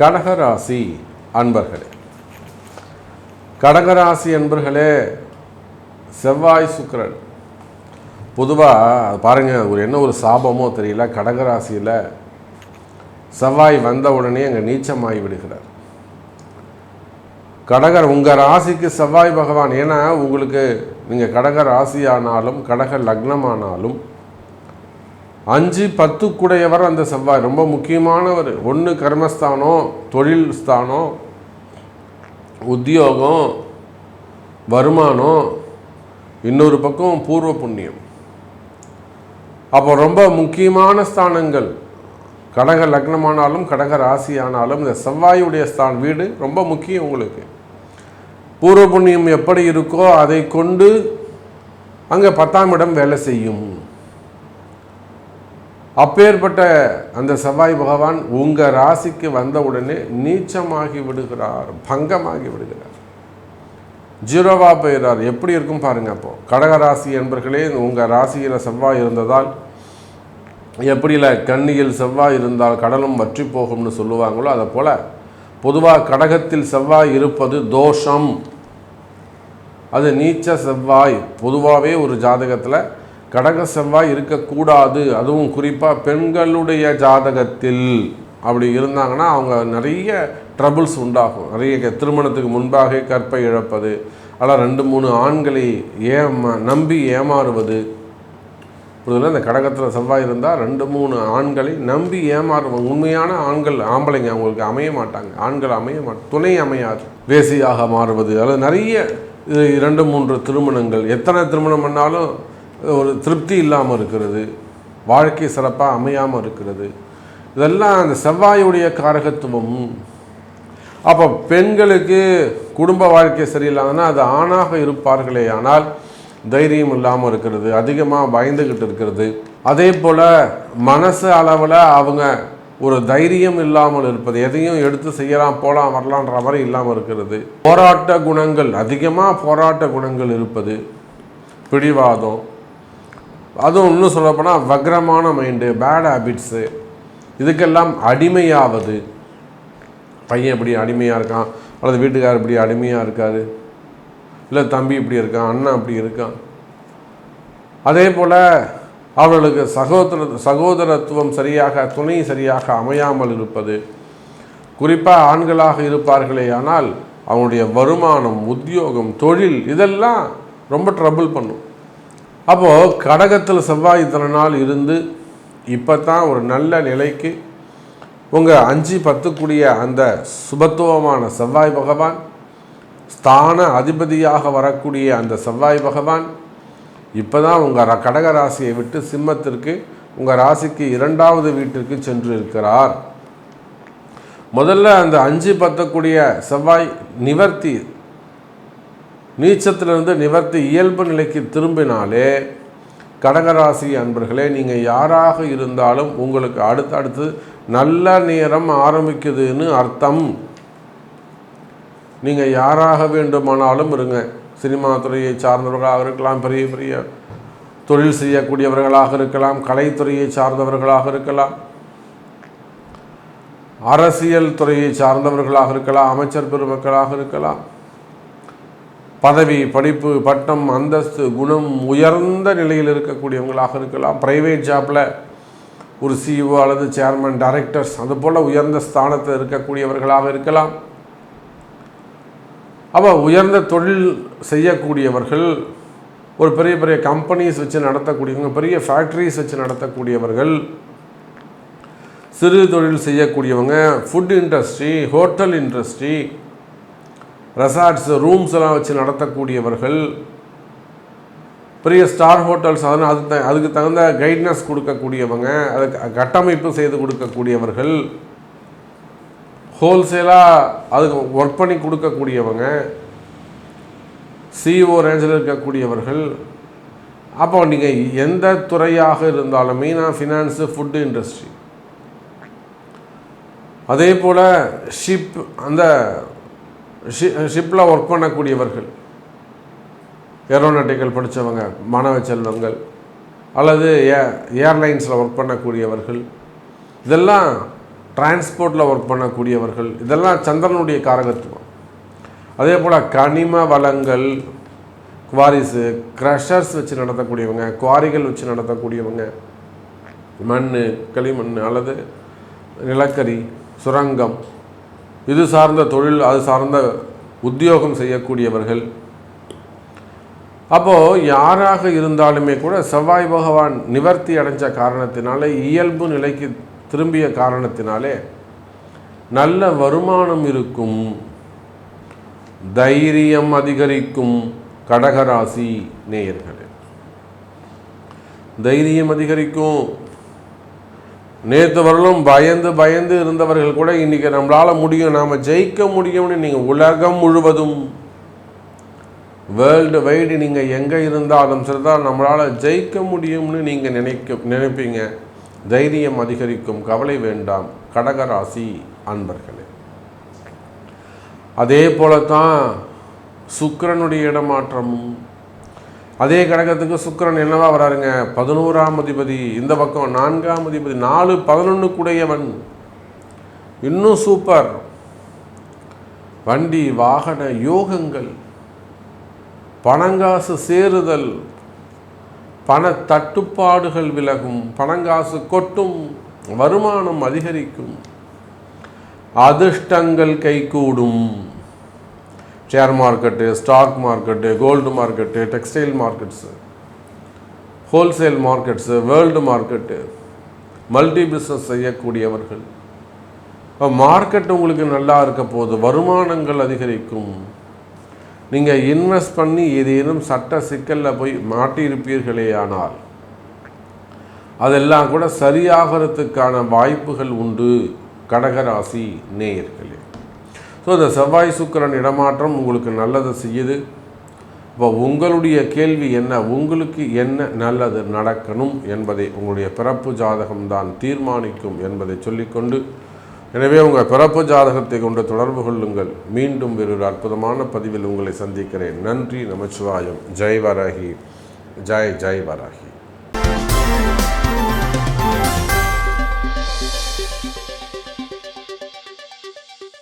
கடகராசி அன்பர்களே. கடகராசி அன்பர்களே செவ்வாய் சுக்கிரன். பொதுவாக பாருங்கள் ஒரு என்ன ஒரு சாபமோ தெரியல கடகராசியில் செவ்வாய் வந்த உடனே அங்கே நீச்சமாகி விடுகிறார். கடகர் உங்கள் ராசிக்கு செவ்வாய் பகவான் ஏன்னா உங்களுக்கு நீங்கள் கடக ராசியானாலும் கடக லக்னமானாலும் அஞ்சு பத்துக்குடையவர் அந்த செவ்வாய். ரொம்ப முக்கியமானவர். ஒன்று கர்மஸ்தானம் தொழில் ஸ்தானம் உத்தியோகம் வருமானம் இன்னொரு பக்கம் பூர்வ புண்ணியம். அப்போ ரொம்ப முக்கியமான ஸ்தானங்கள். கடக லக்னமானாலும் கடக ராசி ஆனாலும் இந்த செவ்வாயுடைய ஸ்தான் வீடு ரொம்ப முக்கியம் உங்களுக்கு. பூர்வ புண்ணியம் எப்படி இருக்கோ அதை கொண்டு அங்கே பத்தாம் இடம் வேலை செய்யும். அப்பேற்பட்ட அந்த செவ்வாய் பகவான் உங்கள் ராசிக்கு வந்த உடனே நீச்சமாகி விடுகிறார் பங்கமாகி விடுகிறார். ஜீரோவா போயிடுறார். எப்படி இருக்கும் பாருங்கள் அப்போது கடக ராசி என்பர்களே உங்கள் ராசியில் செவ்வாய் இருந்ததால் எப்படில கண்ணியில் செவ்வாய் இருந்தால் கடலும் வற்றி போகும்னு சொல்லுவாங்களோ அதை போல் பொதுவாக கடகத்தில் செவ்வாய் இருப்பது தோஷம். அது நீச்ச செவ்வாய். பொதுவாகவே ஒரு ஜாதகத்தில் கடக செவ்வாய் இருக்கக்கூடாது. அதுவும் குறிப்பாக பெண்களுடைய ஜாதகத்தில் அப்படி இருந்தாங்கன்னா அவங்க நிறைய ட்ரபிள்ஸ் உண்டாகும். நிறைய திருமணத்துக்கு முன்பாக கற்பை இழப்பது ஆனால் ரெண்டு மூணு ஆண்களை ஏமா நம்பி ஏமாறுவது. புரியுதுல இந்த கடகத்தில் செவ்வாய் இருந்தால் ரெண்டு மூணு ஆண்களை நம்பி ஏமாறுவாங்க உண்மையான ஆண்கள் ஆம்பளைங்க அவங்களுக்கு அமைய மாட்டாங்க. ஆண்கள் அமைய மாட்டாங்க துணை அமையாது. வேசியாக மாறுவது. அல்லது நிறைய இரண்டு மூன்று திருமணங்கள். எத்தனை திருமணம் பண்ணாலும் ஒரு திருப்தி இல்லாமல் இருக்கிறது வாழ்க்கை சிறப்பாக அமையாமல் இருக்கிறது. இதெல்லாம் அந்த செவ்வாயுடைய காரகத்துவம். அப்போ பெண்களுக்கு குடும்ப வாழ்க்கை சரியில்லாதனா அது ஆணாக இருப்பார்களே ஆனால் தைரியம் இல்லாமல் இருக்கிறது அதிகமாக பயந்துக்கிட்டு இருக்கிறது. அதே போல் மனசு அளவில் அவங்க ஒரு தைரியம் இல்லாமல் இருப்பது எதையும் எடுத்து செய்யலாம் போகலாம் வரலான்ற மாதிரி இல்லாமல் இருக்கிறது. போராட்ட குணங்கள் அதிகமாக போராட்ட குணங்கள் இருப்பது பிடிவாதம் அதுவும் இன்னும் சொல்லப்போனால் வக்ரமான மைண்டு பேட் ஹேபிட்ஸு இதுக்கெல்லாம் அடிமையாவது. பையன் இப்படி அடிமையாக இருக்கான் அல்லது வீட்டுக்காரர் இப்படி அடிமையாக இருக்காரு இல்லை தம்பி இப்படி இருக்கான் அண்ணன் அப்படி இருக்கான். அதே போல் அவர்களுக்கு சகோதர சகோதரத்துவம் சரியாக துணை சரியாக அமையாமல் இருப்பது. குறிப்பாக ஆண்களாக இருப்பார்களே ஆனால் அவனுடைய வருமானம் உத்தியோகம் தொழில் இதெல்லாம் ரொம்ப ட்ரபிள் பண்ணும். அப்போது கடகத்தில் செவ்வாய் இத்தனை நாள் இருந்து இப்போ தான் ஒரு நல்ல நிலைக்கு உங்கள் அஞ்சு பத்துக்குடிய அந்த சுபத்துவமான செவ்வாய் பகவான் ஸ்தான அதிபதியாக வரக்கூடிய அந்த செவ்வாய் பகவான் இப்போ தான் உங்கள் கடக ராசியை விட்டு சிம்மத்திற்கு உங்கள் ராசிக்கு இரண்டாவது வீட்டிற்கு சென்று இருக்கிறார். முதல்ல அந்த அஞ்சு பத்தக்கூடிய செவ்வாய் நிவர்த்தி நீச்சத்திலிருந்து நிவர்த்தி இயல்பு நிலைக்கு திரும்பினாலே கடகராசி அன்பர்களே நீங்கள் யாராக இருந்தாலும் உங்களுக்கு அடுத்தடுத்து நல்ல நேரம் ஆரம்பிக்குதுன்னு அர்த்தம். நீங்கள் யாராக வேண்டுமானாலும் இருங்க. சினிமா துறையை சார்ந்தவர்களாக இருக்கலாம் பெரிய பெரிய தொழில் செய்யக்கூடியவர்களாக இருக்கலாம் கலைத்துறையை சார்ந்தவர்களாக இருக்கலாம் அரசியல் துறையை சார்ந்தவர்களாக இருக்கலாம் அமைச்சர் பெருமக்களாக இருக்கலாம். பதவி படிப்பு பட்டம் அந்தஸ்து குணம் உயர்ந்த நிலையில் இருக்கக்கூடியவங்களாக இருக்கலாம். ப்ரைவேட் ஜாப்பில் ஒரு சிஇஓ அல்லது சேர்மன் டைரக்டர்ஸ் அதுபோல் உயர்ந்த ஸ்தானத்தில் இருக்கக்கூடியவர்களாக இருக்கலாம். அப்போ உயர்ந்த தொழில் செய்யக்கூடியவர்கள் ஒரு பெரிய பெரிய கம்பெனிஸ் வச்சு நடத்தக்கூடியவங்க பெரிய ஃபேக்ட்ரிஸ் வச்சு நடத்தக்கூடியவர்கள் சிறு தொழில் செய்யக்கூடியவங்க food industry hotel industry resorts rooms எல்லாம் வச்சு நடத்தக்கூடியவர்கள் பெரிய ஸ்டார் ஹோட்டல்ஸ் அதனால் அது அதுக்கு தகுந்த கைட்னஸ் கொடுக்கக்கூடியவங்க அதுக்கு கட்டமைப்பு செய்து கொடுக்கக்கூடியவர்கள் ஹோல்சேலாக அதுக்கு ஒர்க் பண்ணி கொடுக்கக்கூடியவங்க சிஓ ரேஞ்சில் இருக்கக்கூடியவர்கள் அப்போ நீங்கள் எந்த துறையாக இருந்தாலும் மெயினாக ஃபினான்ஸு ஃபுட்டு இண்டஸ்ட்ரி அதே போல் ஷிப் அந்த ஷிப்பில் ஒர்க் பண்ணக்கூடியவர்கள். ஏரோநாட்டிக்கல் படித்தவங்க மாணவ செல்வங்கள் அல்லது ஏ ஏர்லைன்ஸில் ஒர்க் பண்ணக்கூடியவர்கள். இதெல்லாம் டிரான்ஸ்போர்ட்டில் ஒர்க் பண்ணக்கூடியவர்கள். இதெல்லாம் சந்திரனுடைய காரகத்துவம். அதே போல் கனிம வளங்கள் குவாரிஸு க்ரஷர்ஸ் வச்சு நடத்தக்கூடியவங்க குவாரிகள் வச்சு நடத்தக்கூடியவங்க. மண் களிமண் அல்லது நிலக்கரி சுரங்கம் இது சார்ந்த தொழில் அது சார்ந்த உத்தியோகம் செய்யக்கூடியவர்கள். அப்போது யாராக இருந்தாலுமே கூட செவ்வாய் பகவான் நிவர்த்தி அடைஞ்ச காரணத்தினாலே இயல்பு நிலைக்கு திரும்பிய காரணத்தினாலே நல்ல வருமானம் இருக்கும் தைரியம் அதிகரிக்கும் கடகராசி நேயர்களே. தைரியம் அதிகரிக்கும் நேற்று வரலும் பயந்து பயந்து இருந்தவர்கள் கூட இன்றைக்கி நம்மளால் முடியும். நாம் ஜெயிக்க முடியும்னு நீங்கள் உலகம் முழுவதும் வேர்ல்டு வைடு நீங்கள் எங்கே இருந்தாலும் சரிதான் நம்மளால் ஜெயிக்க முடியும்னு நீங்கள் நினைக்க நினைப்பீங்க. தைரியம் அதிகரிக்கும் கவலை வேண்டாம். கடகராசி அன்பர்களே. அதே போல தான் சுக்கிரனுடைய இடமாற்றமும் அதே கடகத்துக்கு சுக்கரன் என்னவா வராருங்க? பதினோராம் அதிபதி. இந்த பக்கம் நான்காம் அதிபதி. நாலு பதினொன்றுக்குடையவன் இன்னும் சூப்பர் வண்டி வாகன யோகங்கள் பணங்காசு சேருதல் பண தட்டுப்பாடுகள் விலகும் பணங்காசு கொட்டும் வருமானம் அதிகரிக்கும் அதிர்ஷ்டங்கள் கைகூடும். Share market stock market gold market textile markets wholesale markets world market multi business செய்யக்கூடியவர்கள். இப்போ மார்க்கெட் உங்களுக்கு நல்லா இருக்க போது வருமானங்கள் அதிகரிக்கும். நீங்கள் இன்வெஸ்ட் பண்ணி ஏதேனும் சட்ட சிக்கலில் போய் மாட்டியிருப்பீர்களே ஆனால் அதெல்லாம் கூட சரியாகிறதுக்கான வாய்ப்புகள் உண்டு. கடகராசி நேயர்களே. ஸோ இந்த செவ்வாய் சுக்கரன் இடமாற்றம் உங்களுக்கு நல்லதை செய்யுது. இப்போ உங்களுடைய கேள்வி என்ன? உங்களுக்கு என்ன நல்லது நடக்கணும் என்பதை உங்களுடைய பிறப்பு ஜாதகம்தான் தீர்மானிக்கும் என்பதை சொல்லிக்கொண்டு எனவே உங்கள் பிறப்பு ஜாதகத்தை கொண்டு தொடர்பு கொள்ளுங்கள். மீண்டும் வேறொரு அற்புதமான பதிவில் உங்களை சந்திக்கிறேன். நன்றி நமச்சிவாயம். ஜெய் வராகி ஜெய் ஜெய் வராகி